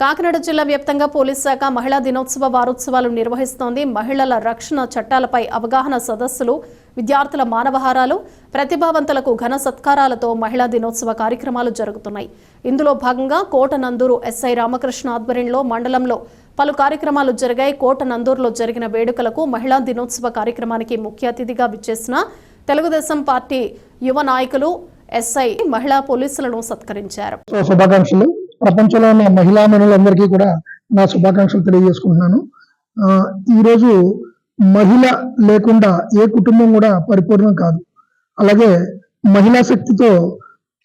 కాకినాడ జిల్లా వ్యాప్తంగా పోలీస్ శాఖ మహిళా దినోత్సవ వారోత్సవాలు నిర్వహిస్తోంది. మహిళల రక్షణ చట్టాలపై అవగాహన సదస్సులు విద్యార్థుల మానవహారాలు ప్రతిభావంతులకు ఘన సత్కారాలతో మహిళా దినోత్సవ కార్యక్రమాలు జరుగుతున్నాయి. ఇందులో భాగంగా కోట నందూరు ఎస్ఐ రామకృష్ణ ఆధ్వర్యంలో మండలంలో పలు కార్యక్రమాలు జరిగాయి. కోట నందూరులో జరిగిన వేడుకలకు మహిళా దినోత్సవ కార్యక్రమానికి ముఖ్య అతిథిగా విచ్చేసిన తెలుగుదేశం పార్టీ యువ నాయకులు ఎస్ఐ మహిళా పోలీసులను సత్కరించారు. శుభాకాంక్షలు. ప్రపంచంలో ఉన్న మహిళా మనులందరికీ కూడా నా శుభాకాంక్షలు తెలియజేసుకుంటున్నాను. ఈరోజు మహిళ లేకుండా ఏ కుటుంబం కూడా పరిపూర్ణం కాదు. అలాగే మహిళా శక్తితో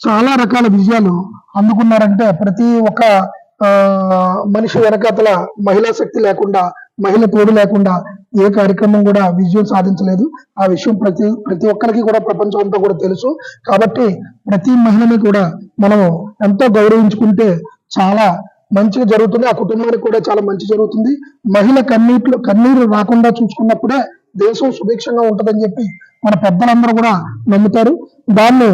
చాలా రకాల విజయాలు అందుకున్నారంటే ప్రతి ఒక్క మనిషి వెనకాతల మహిళా శక్తి లేకుండా మహిళ తోడు లేకుండా ఏ కార్యక్రమం కూడా విజయం సాధించలేదు. ఆ విషయం ప్రతి ప్రతి ఒక్కరికి కూడా ప్రపంచం అంతా కూడా తెలుసు. కాబట్టి ప్రతి మహిళని కూడా మనం ఎంతో గౌరవించుకుంటే చాలా మంచిగా జరుగుతుంది. ఆ కుటుంబానికి కూడా చాలా మంచి జరుగుతుంది. మహిళ కన్నీటిలో కన్నీరు రాకుండా చూసుకున్నప్పుడే దేశం సుభిక్షంగా ఉంటుందని చెప్పి మన పెద్దలందరూ కూడా నమ్ముతారు. దాన్ని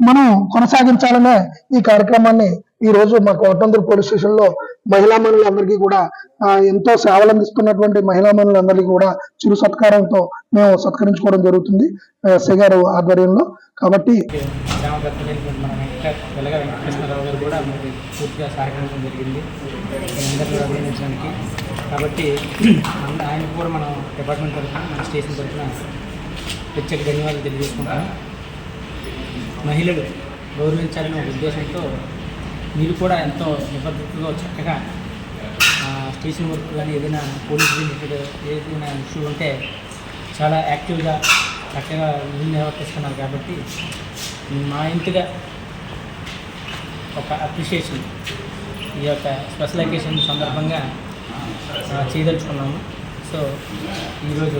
మనం కొనసాగించాలనే ఈ కార్యక్రమాన్ని ఈ రోజు మా కోటందూరు పోలీస్ స్టేషన్లో మహిళా మనులందరికీ కూడా ఎంతో సేవలు అందిస్తున్నటువంటి మహిళా మనులందరికీ కూడా చిరు సత్కారంతో మేము సత్కరించుకోవడం జరుగుతుంది ఎస్ఐ గారు ఆధ్వర్యంలో. కాబట్టి కాబట్టి ఆయన కూడా మనం డిపార్ట్మెంట్ తరఫున మన స్టేషన్ తరఫున ప్రత్యేక ధన్యవాదాలు తెలియజేసుకుంటాం మహిళలు గౌరవించాలనే ఒక ఉద్దేశంతో మీరు కూడా ఎంతో నిబద్ధతతో చక్కగా స్టేషన్ వర్క్ కానీ ఏదైనా పోలీస్ రిలేటెడ్ ఏదైనా ఇష్యూ ఉంటే చాలా యాక్టివ్గా చక్కగా విధులు నిర్వర్తిస్తున్నారు కాబట్టి మా ఇంటిగా ఒక అప్రిషియేషన్ ఈ యొక్క స్పెషల్ అకేషన్ సందర్భంగా చేయదలుచుకున్నాము. సో ఈరోజు